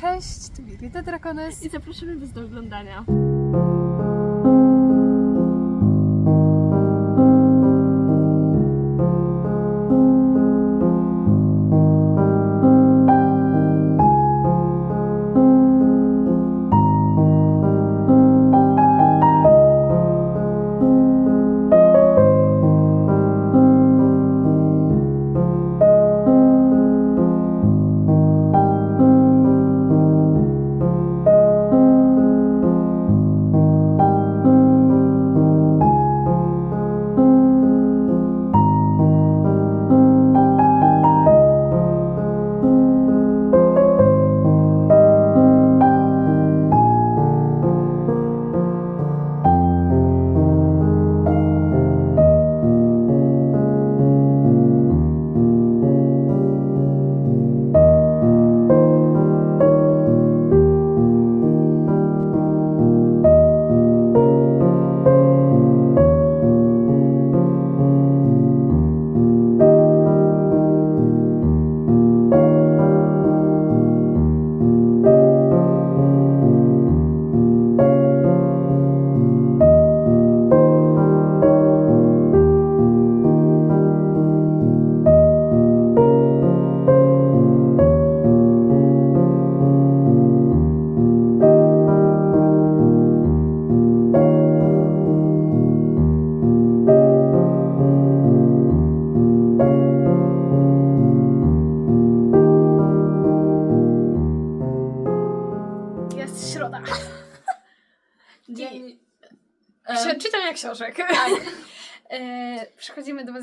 Cześć, tu Wirita Drakones. I zapraszamy Was do oglądania.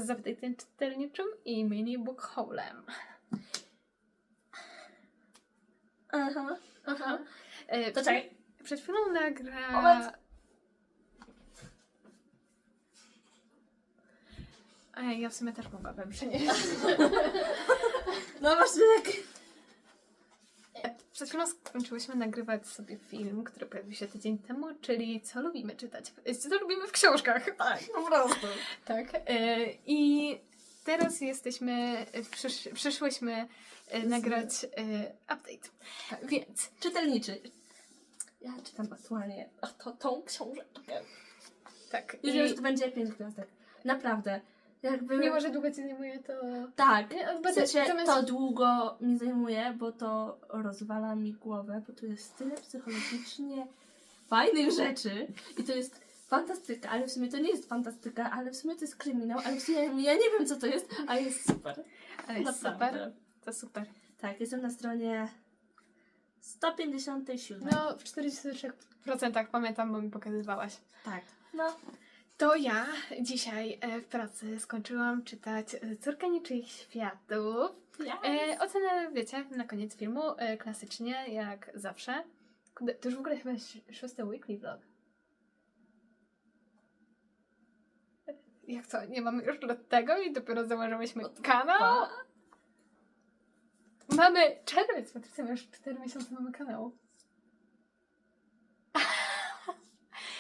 Z update'em czytelniczym i mini book. Aha. Aha. E, To przed- czekaj. Przed chwilą nagra... Moment. A ja w sumie też mogłabym przynieść. No właśnie tak. Przed chwilą skończyłyśmy nagrywać sobie film, który pojawił się tydzień temu, czyli co lubimy czytać. Co lubimy w książkach. Tak, po prostu. Tak. e, I teraz jesteśmy, przysz, przyszłyśmy e, nagrać e, update. Więc Czytelniczy. Ja czytam aktualnie to, tą książeczkę. tak. Już I wiem, że to będzie pięć gwiazdek. Naprawdę. Jakby... mimo, że długo ci zajmuje to... Tak. Nie, W sensie zamiast- to długo mi zajmuje, bo to rozwala mi głowę, bo tu jest tyle psychologicznie fajnych rzeczy i to jest fantastyka, ale w sumie to nie jest fantastyka, ale w sumie to jest kryminał, ale w sumie ja nie wiem co to jest, a jest super. Ale jest Naprawdę. super. To super. Tak, jestem na stronie 157. No, w 43% pamiętam, bo mi pokazywałaś. Tak. No. To ja dzisiaj e, w pracy skończyłam czytać e, Córkę Niczyich Światów. E, ocenę, wiecie, na koniec filmu, klasycznie, jak zawsze. To już w ogóle chyba szósty weekly vlog. Jak co, nie mamy już tego i dopiero założyłyśmy kanał? Mamy czerwiec, Patrycja, już 4 miesiące mamy kanał.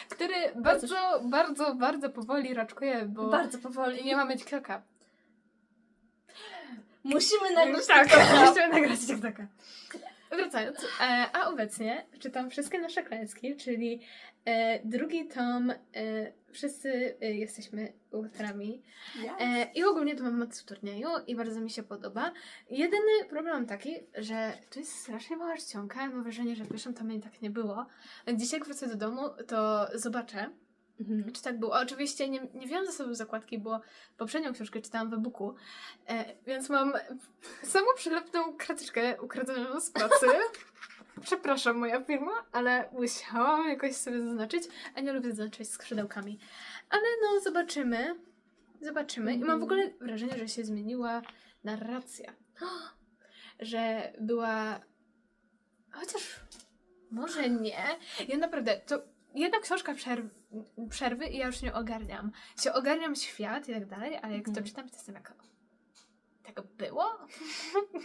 Który bardzo, bardzo, bardzo powoli raczkuje, bo Bardzo powoli. nie mamy TikToka. Musimy nagrać tak, TikToka. musimy nagrać TikToka. Wracając, e, a obecnie czytam wszystkie nasze klęski, czyli e, drugi tom e, Wszyscy jesteśmy autorami. E, I ogólnie to mam moc w turnieju i bardzo mi się podoba. Jedyny problem taki, że to jest strasznie mała czcionka. Mam wrażenie, że w pierwszym tomie tak nie było. Dzisiaj jak wrócę do domu, to zobaczę, Mhm. czy tak było. Oczywiście nie, nie wziąłam ze sobą zakładki, bo poprzednią książkę czytałam w e-booku, e, więc mam samą przylepną kratyczkę ukradzioną z pracy. Przepraszam, moja firma, ale musiałam jakoś sobie zaznaczyć, a nie lubię zaznaczać skrzydełkami. Ale no, zobaczymy. Zobaczymy. I mam w ogóle wrażenie, że się zmieniła narracja. Że była... Chociaż może nie. Ja naprawdę, to jedna książka przerw przerwy i ja już nie ogarniam. Się ogarniam świat i tak dalej, ale jak to Mhm. czytam, to jestem jak... Tak było?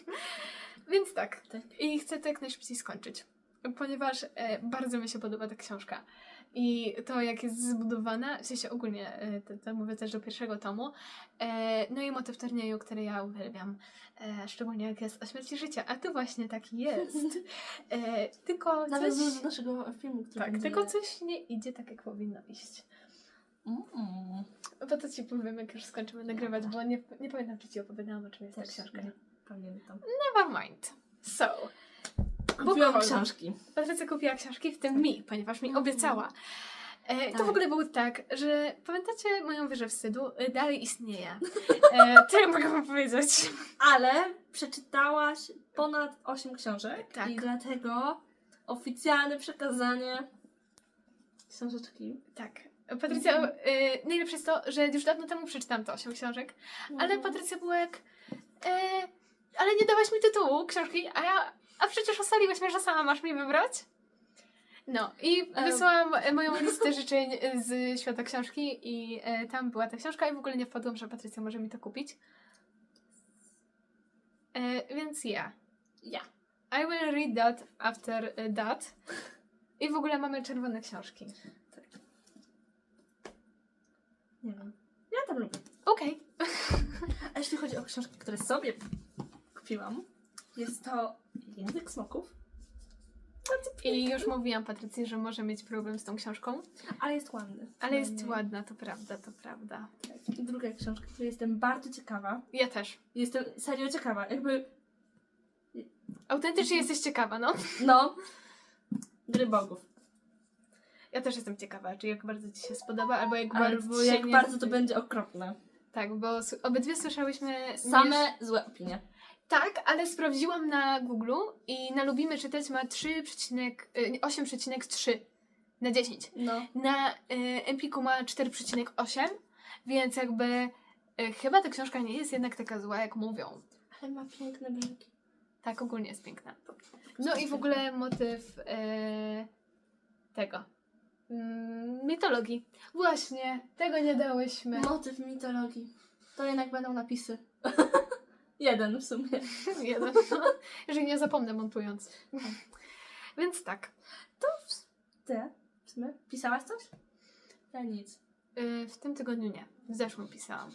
Więc tak. Tak. I chcę to jak najszybciej skończyć. Ponieważ e, bardzo mi się podoba ta książka. I to, jak jest zbudowana, w sensie ogólnie, e, to, to mówię też do pierwszego tomu, e, no i motyw turnieju, który ja uwielbiam, e, szczególnie jak jest o śmierci życia, a tu właśnie taki jest. Tylko Nawet coś, z naszego filmu, który tak, będzie... tylko coś nie idzie tak, jak powinno iść. Mm. Bo to ci powiem, jak już skończymy nagrywać, bo nie, nie pamiętam, czy ci opowiadałam, o czym jest ta Też książka. nie pamiętam. Never mind. So, Kupiłam Book haul. książki. Patrycja kupiła książki, w tym mi, ponieważ mi Mhm. obiecała. E, to Tak. w ogóle było tak, że pamiętacie moją wieżę wstydu? E, dalej istnieje. E, tyle mogę wam powiedzieć. Ale przeczytałaś ponad 8 książek Tak. i dlatego oficjalne przekazanie książeczki. Tak. Patrycja, Mhm. e, najlepsze jest to, że już dawno temu przeczytałam to 8 książek, ale Mhm. Patrycja była jak, e, ale nie dałaś mi tytułu książki, a ja, a przecież ustaliłeś mnie, że sama masz mi wybrać. No i wysłałam moją listę życzeń z świata książki i e, tam była ta książka i w ogóle nie wpadłam, że Patrycja może mi to kupić. E, więc ja. Ja. I will read that after e, that. I w ogóle mamy czerwone książki. Nie wiem. Ja tam lubię. Okej. A jeśli chodzi o książki, które sobie kupiłam, jest to Język Smoków, I już mówiłam Patrycji, że może mieć problem z tą książką, ale jest ładny. ale jest ładna, to prawda, to prawda. Tak. I druga książka, której jestem bardzo ciekawa. Ja też. Jestem serio ciekawa. Jakby, Autentycznie jesteś ciekawa, no. no, Gry Bogów. Ja też jestem ciekawa, czy jak bardzo Ci się spodoba, albo jak Albo bardzo jak nie bardzo to będzie okropne. Tak, bo obydwie słyszałyśmy... Same złe opinie. Tak, ale sprawdziłam na Google i na Lubimy Czytać ma 3,8,3 y, 8,3 na 10. No. Na y, Empiku ma 4,8, więc jakby y, chyba ta książka nie jest jednak taka zła, jak mówią. Ale ma piękne brzegi. Tak, ogólnie jest piękna. No i w ogóle motyw tego. Mm, mitologii. Właśnie, tego nie dałyśmy. Motyw mitologii. To jednak będą napisy. Jeden w sumie. Jeden. Jeżeli nie zapomnę montując. Więc tak. Ty? W sumie? Pisałaś coś? Ja nic. y, w tym tygodniu nie. W zeszłym pisałam.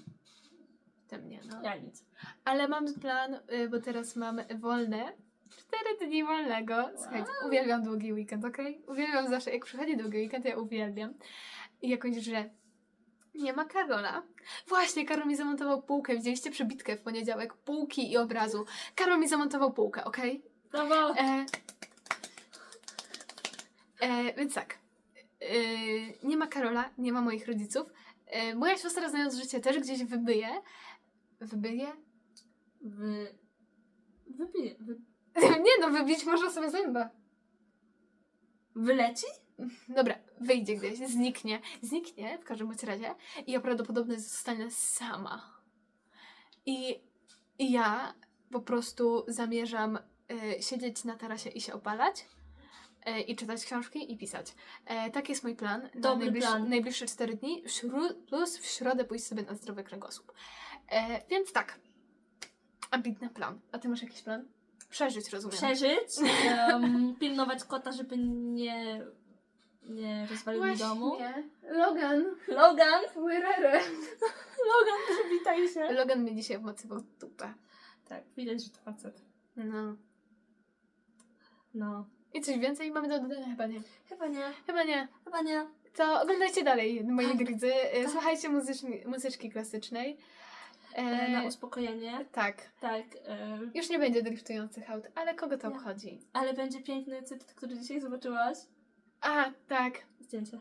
W tym nie, no. Ja nic. Ale mam plan, y, bo teraz mam wolne. Cztery dni wolnego. Słuchajcie, Wow. uwielbiam długi weekend, okej? Uwielbiam zawsze, jak przychodzi długi weekend, ja uwielbiam. I jakoś, że nie ma Karola. Właśnie, Karol mi zamontował półkę. Widzieliście przebitkę w poniedziałek? Półki i obrazu. Karol mi zamontował półkę, okej? Brawo! E, e, więc tak. E, nie ma Karola, nie ma moich rodziców. E, moja siostra, znając życie, też gdzieś wybyje. Wybyje? Wy... Wybije. Wy... nie no, wybić może sobie zęba. Wyleci? Dobra, wyjdzie gdzieś, zniknie. Zniknie w każdym bądź razie i ja prawdopodobnie zostanę sama. I, i ja po prostu zamierzam e, siedzieć na tarasie i się opalać. e, I czytać książki i pisać. E, tak jest mój plan. Na Dobry najbliższe, plan. najbliższe 4 dni, śró- plus w środę pójść sobie na zdrowy kręgosłup. E, więc tak. Ambitny plan. A ty masz jakiś plan? Przeżyć, rozumiem. Przeżyć. em, pilnować kota, żeby nie... Nie rozwalił mi domu. Logan. Logan! Wyrere. Logan, przywitaj się. Logan mnie dzisiaj obmacywał dupę. Tak, widać, że to facet. No. No. I coś więcej mamy do dodania? Chyba nie. Chyba nie. Chyba nie. Chyba nie. To oglądajcie dalej, moi Tak. drodzy. E, Tak. Słuchajcie muzyczni, muzyczki klasycznej. E, E, na uspokojenie. tak. Tak. E, Już nie będzie driftujących aut, ale kogo to Nie. obchodzi? ale będzie piękny cytat, który dzisiaj zobaczyłaś. A, tak. Zdjęcie.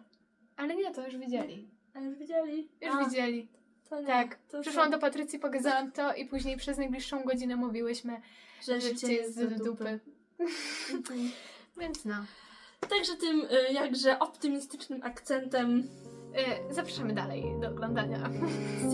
Ale nie, to już widzieli. A już widzieli? Już A, widzieli. To nie. Tak. To Przyszłam do Patrycji, pokazałam to i później przez najbliższą godzinę mówiłyśmy, że życie jest z dupy. Mhm. Więc no. Także tym y, jakże optymistycznym akcentem E, zapraszamy dalej do oglądania.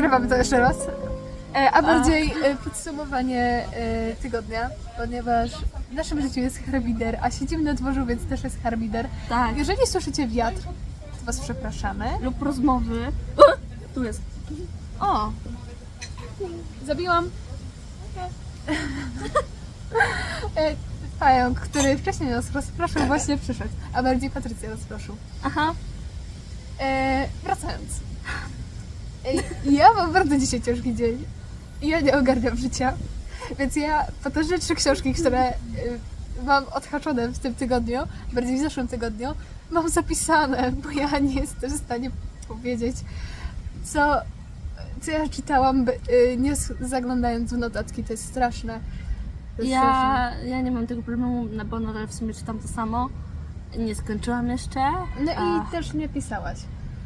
ja. jeszcze raz. E, a bardziej e, podsumowanie e, tygodnia, ponieważ w naszym życiu jest harmider, a siedzimy na dworzu, więc też jest harmider. Tak. Jeżeli słyszycie wiatr, to was przepraszamy. Lub rozmowy. Tu jest. O! Zabiłam e, pająk, który wcześniej nas rozproszył, właśnie przyszedł, a bardziej Patrycję rozproszył. Aha. E, wracając. Ja mam bardzo dzisiaj ciężki dzień. I ja nie ogarniam życia. Więc ja po te trzy książki, które e, mam odhaczone w tym tygodniu, bardziej w zeszłym tygodniu, mam zapisane, bo ja nie jestem w stanie powiedzieć, co, co ja czytałam, e, nie zaglądając w notatki. To jest straszne. To jest straszne. Ja, ja nie mam tego problemu, no bo nadal w sumie czytam to samo. Nie skończyłam jeszcze. No a i też nie pisałaś.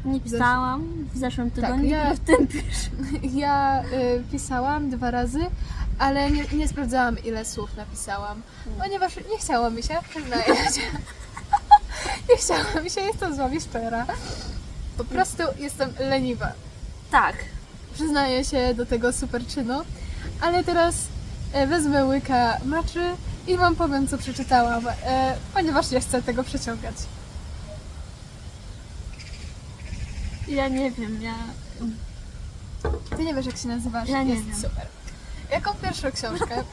Nie pisałam w zeszłym tygodniu, Tak, ja- w tym piszę. Ja y, pisałam dwa razy, ale nie, nie sprawdzałam ile słów napisałam, ponieważ nie chciało mi się, przyznaję się. nie chciało mi się, jestem z wami szczera. Po prostu jestem leniwa. Tak. Przyznaję się do tego super czynu, ale teraz e, wezmę łyka maczy i wam powiem co przeczytałam, e, ponieważ nie chcę tego przeciągać. Ja nie wiem, ja... Ty nie wiesz jak się nazywasz? Ja nie Jest wiem. super. Jaką pierwszą książkę?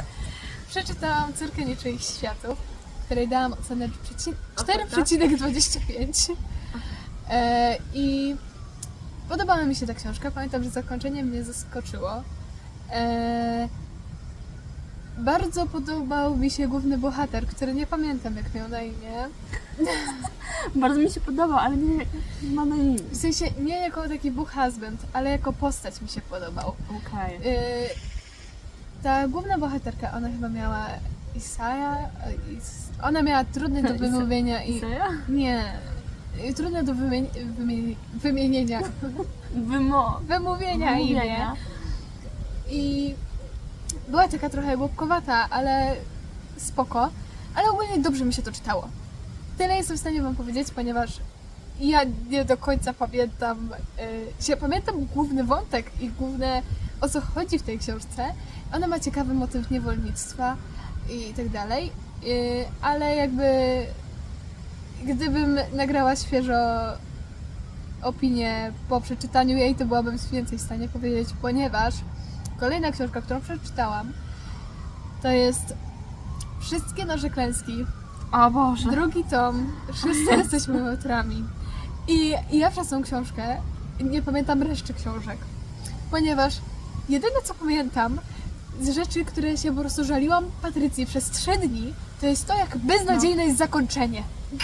Przeczytałam Córkę Niczyich Światów, której dałam ocenę przeci- tak? 4,25 e, i podobała mi się ta książka. Pamiętam, że zakończenie mnie zaskoczyło. E, bardzo podobał mi się główny bohater, który nie pamiętam jak miał na imię. Bardzo mi się podoba, ale nie ma na imię. W sensie nie jako taki book husband, ale jako postać mi się podobał. Okej. Y, ta główna bohaterka, ona chyba miała Isaia. y, Is- Ona miała trudne do wymówienia i. Nie. y, Trudne do wymieni- wymieni- wymienienia. Wymo... Wymówienia imię. Wymówienia. I była taka trochę głupkowata, ale spoko. Ale ogólnie dobrze mi się to czytało. Tyle jestem w stanie wam powiedzieć, ponieważ ja nie do końca pamiętam, y, się pamiętam główny wątek i główne o co chodzi w tej książce. Ona ma ciekawy motyw niewolnictwa i tak dalej, y, ale jakby gdybym nagrała świeżo opinię po przeczytaniu jej, to byłabym więcej w stanie powiedzieć, ponieważ kolejna książka, którą przeczytałam, to jest Wszystkie nasze klęski O Boże. Drugi tom. Wszyscy jesteśmy łotrami. I ja przez tą książkę nie pamiętam reszty książek. Ponieważ jedyne co pamiętam z rzeczy, które się po prostu żaliłam Patrycji przez trzy dni, to jest to, jak beznadziejne jest zakończenie.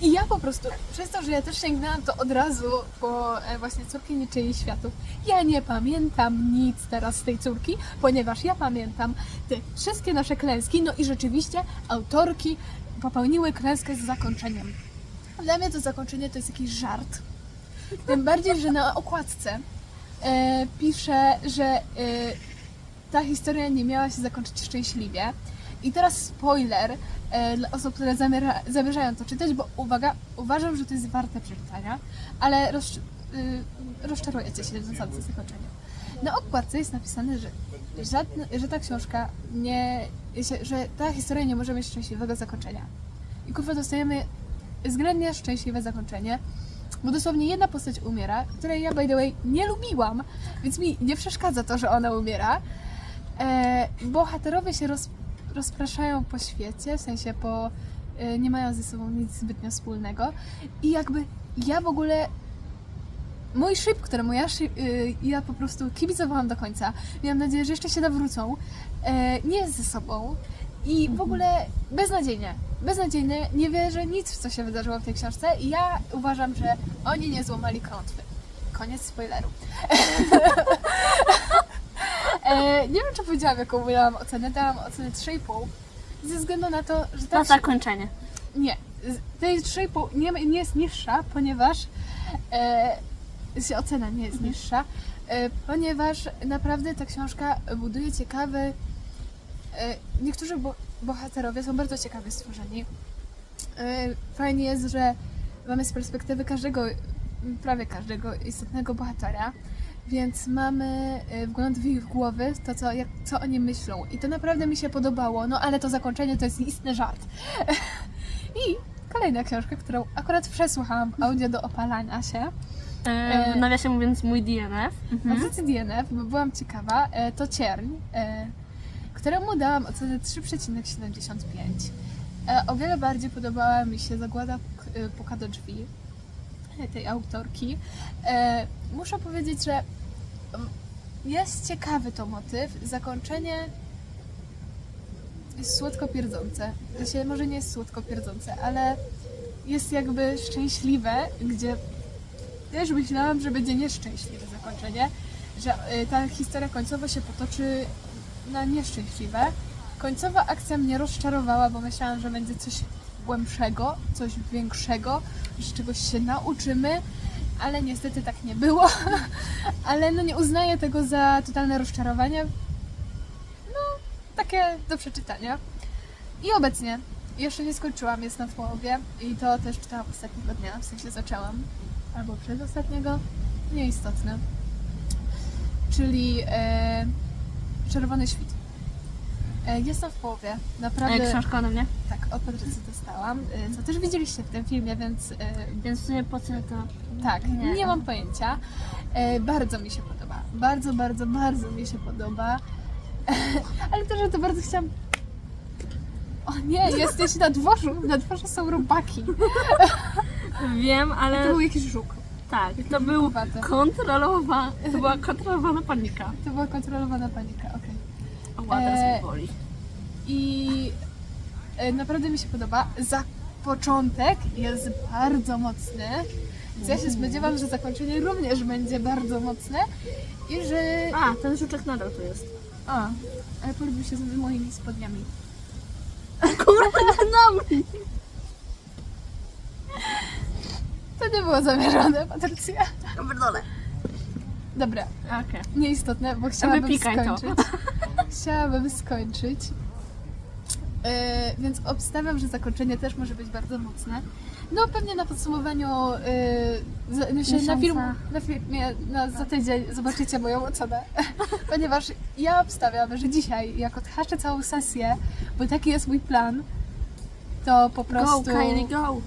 I ja po prostu, przez to, że ja też sięgnęłam to od razu po e, właśnie córki niczyjej światów, ja nie pamiętam nic teraz z tej córki, ponieważ ja pamiętam te wszystkie nasze klęski, no i rzeczywiście autorki popełniły klęskę z zakończeniem. Dla mnie to zakończenie to jest jakiś żart. Tym bardziej, że na okładce e, pisze, że e, ta historia nie miała się zakończyć szczęśliwie. I teraz spoiler dla osób, które zamierza, zamierzają to czytać, bo uwaga, uważam, że to jest warte przeczytania, ale roz, y, rozczarujecie się na samym zakończeniu. Na okładce jest napisane, że, żadne, że ta książka nie, że ta historia nie może mieć szczęśliwego zakończenia. I kurwa dostajemy względnie szczęśliwe zakończenie, bo dosłownie jedna postać umiera, której ja by the way nie lubiłam, więc mi nie przeszkadza to, że ona umiera. E, bohaterowie się roz, rozpraszają po świecie, w sensie po, e, nie mają ze sobą nic zbytnio wspólnego i jakby ja w ogóle mój szyb, któremu ja, szy, y, ja po prostu kibicowałam do końca, miałam nadzieję, że jeszcze się nawrócą, e, nie jest ze sobą i w ogóle beznadziejnie, beznadziejnie, nie wierzę nic w co się wydarzyło w tej książce i ja uważam, że oni nie złamali klątwy. Koniec spoileru. e, nie wiem, czy powiedziałam, jaką dałam ocenę. Dałam ocenę 3,5. Ze względu na to, że ta Na zakończenie. nie, z- tej 3,5 nie, ma- nie jest niższa, ponieważ e, się ocena nie jest niższa, e, ponieważ naprawdę ta książka buduje ciekawy. E, niektórzy bo, bohaterowie są bardzo ciekawie stworzeni. E, fajnie jest, że mamy z perspektywy każdego, prawie każdego istotnego bohatera. Więc mamy y, wgląd w ich głowy, to co, jak, co oni myślą. I to naprawdę mi się podobało, no ale to zakończenie to jest istny żart. I kolejna książka, którą akurat przesłuchałam w audio do opalania się. E, w nawiasie mówiąc mój DNF. Mhm. pozycji DNF, bo byłam ciekawa, e, to Cierń, e, któremu dałam ocenę 3,75. E, O wiele bardziej podobała mi się Zagłada e, Puka do drzwi e, tej autorki. E, Muszę powiedzieć, że jest ciekawy to motyw. Zakończenie jest słodko pierdzące. Znaczy, może nie jest słodko pierdzące, ale jest jakby szczęśliwe, gdzie też myślałam, że będzie nieszczęśliwe zakończenie, że y, ta historia końcowo się potoczy na nieszczęśliwe. Końcowa akcja mnie rozczarowała, bo myślałam, że będzie coś głębszego, coś większego, że czegoś się nauczymy, ale niestety tak nie było. ale no nie uznaję tego za totalne rozczarowanie. No, takie do przeczytania. I obecnie jeszcze nie skończyłam, jestem w połowie i to też czytałam ostatniego dnia, w sensie zaczęłam albo przedostatniego, nieistotne. Czyli e, Czerwony Świt. E, jestem w połowie, naprawdę E, książka ode mnie. tak, od Patrycji dostałam, e, co też widzieliście w tym filmie, więc Więc w sumie po co to? tak, Nie. nie, mam pojęcia. Bardzo mi się podoba, bardzo, bardzo, bardzo mi się podoba, ale też, że to bardzo chciałam... O nie, jesteś na dworzu, na dworze są robaki. Wiem, ale To był jakiś żuk. tak, to był kontrolowa, to była kontrolowana panika. To była kontrolowana panika, okej. O, teraz E, mi boli. I e, naprawdę mi się podoba. Za początek jest bardzo mocny. Więc ja się spodziewam, że zakończenie również będzie bardzo mocne i że. A, ten żuczek nadal tu jest. A, ale polubił się z moimi spodniami. Kurwa, na mnie! To nie było zamierzone, Patrycja. Pierdolę. Dobra, Okej. nieistotne, bo chciałabym Wypikaj to. skończyć. Chciałabym skończyć. E, więc obstawiam, że zakończenie też może być bardzo mocne. No pewnie na podsumowaniu e, za, myślę, na, film, na filmie na, za tydzień zobaczycie moją ocenę. Ponieważ ja obstawiam, że dzisiaj, jak odhaczę całą sesję, bo taki jest mój plan, to po Go, prostu Kylie, go!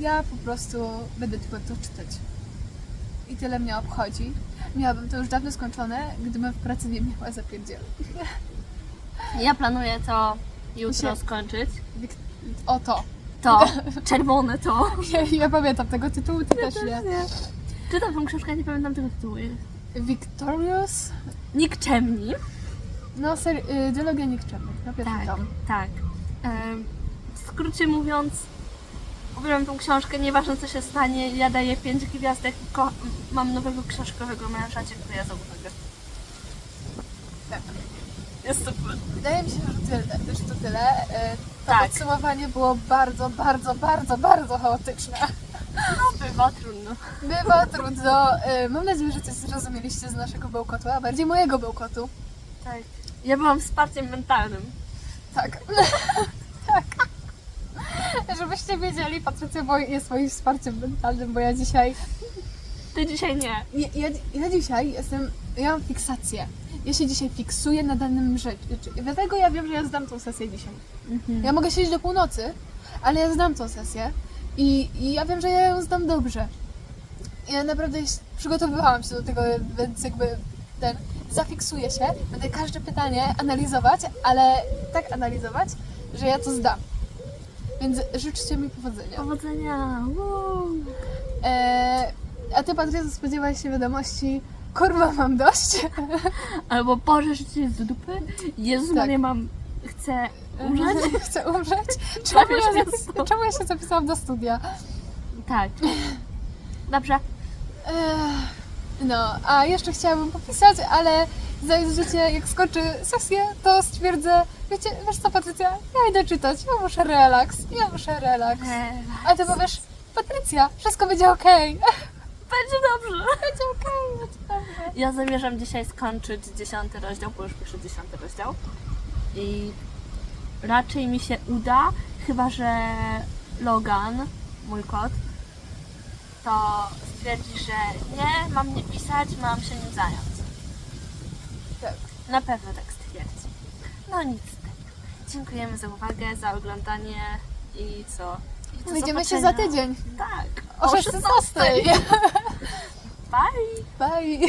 ja po prostu będę tylko to czytać. I tyle mnie obchodzi. Miałabym to już dawno skończone, gdybym w pracy nie miała zapierdzielu. Ja planuję to jutro Się- skończyć. O to. To, czerwone to. Ja, ja pamiętam tego tytułu, ty też nie. Czytam tą książkę, nie pamiętam tego tytułu. Victorious? Nikczemni. No, seri- y, dialogia nikczemnych, no Tak, tom. tak. Em, W skrócie mówiąc, uwielbiam tą książkę, nieważne co się stanie, ja daję 5 gwiazdek, ko- mam nowego książkowego męża, dziękuję za uwagę. Tak. Jest super. Wydaje mi się, że tyle. Że to tyle. Y, To Tak. podsumowanie było bardzo, bardzo, bardzo, bardzo chaotyczne. No bywa, trudno. Bywa trudno. Y, Mam nadzieję, że coś zrozumieliście z naszego bełkotu, a bardziej mojego bełkotu. Tak. Ja byłam wsparciem mentalnym. Tak. Żebyście wiedzieli, Patrycja bo- jest moim wsparciem mentalnym, bo ja dzisiaj Ty dzisiaj nie. Ja, ja, ja dzisiaj jestem, ja mam fiksację. Ja się dzisiaj fiksuję na danym rzeczy. Dlatego ja wiem, że ja zdam tą sesję dzisiaj. Ja mogę siedzieć do północy, ale ja zdam tą sesję i, i ja wiem, że ja ją zdam dobrze. Ja naprawdę przygotowywałam się do tego, więc jakby ten, zafiksuję się, będę każde pytanie analizować, ale tak analizować, że ja to zdam. Więc życzcie mi powodzenia. Powodzenia. Woo. Eee, a ty, Patrycja, spodziewałaś się wiadomości Kurwa, mam dość. Albo Boże, życie jest do dupy. Jezus Tak. Maria, mam... Chcę umrzeć. Chcę umrzeć. Czemu Prawie ja, zapis- czemu ja się zapisałam do studia? Tak. Dobrze. Eee, no, a jeszcze chciałabym popisać, ale zajrzycie, jak skończy sesję, to stwierdzę, wiecie, wiesz co, Patrycja, ja idę czytać, ja muszę relaks, ja muszę relaks. A ty powiesz, Patrycja, wszystko będzie okej. Będzie dobrze. Będzie okej, będzie dobrze. Ja zamierzam dzisiaj skończyć dziesiąty rozdział, bo już piszę dziesiąty rozdział. I raczej mi się uda, chyba że Logan, mój kot, to stwierdzi, że nie, mam nie pisać, mam się nim zająć. Tak. Na pewno tak stwierdzi. No nic z tego. Dziękujemy za uwagę, za oglądanie i co? I do Widzimy się za zobaczenia. tydzień. Tak. O 16. Bye! Bye.